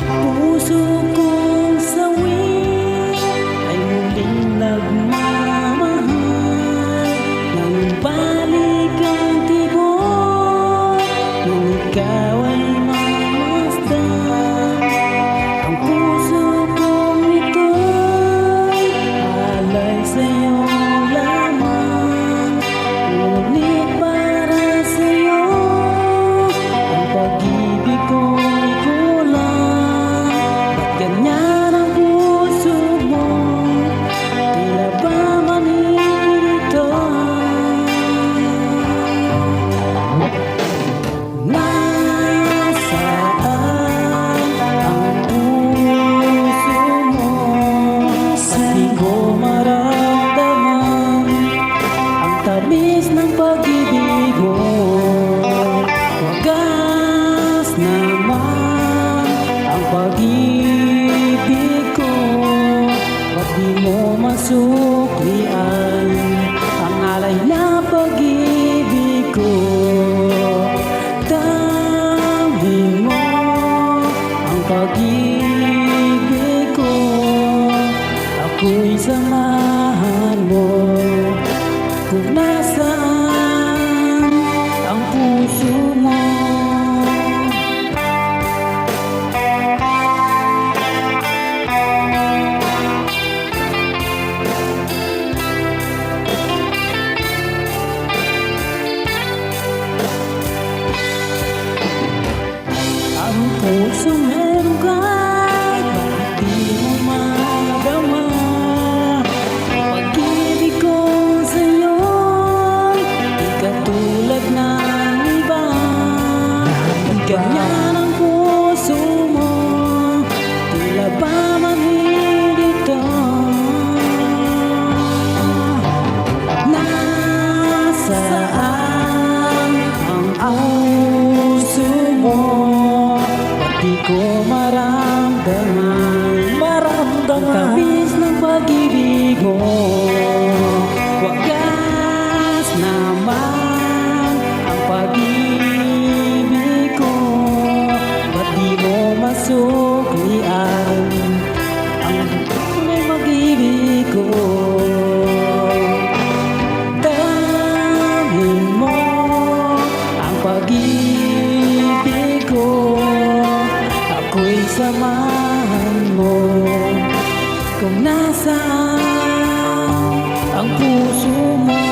Oh. Labis ng pag-ibig mo. Wagas naman ang pag-ibig ko. Ba't di mo masuklian Ang alay na pag-ibig ko? Damhin mo ang pag-ibig pendasang kampung sumo Kampung sumo ko maramdaman samahan mo. Kung nasaan ang puso mo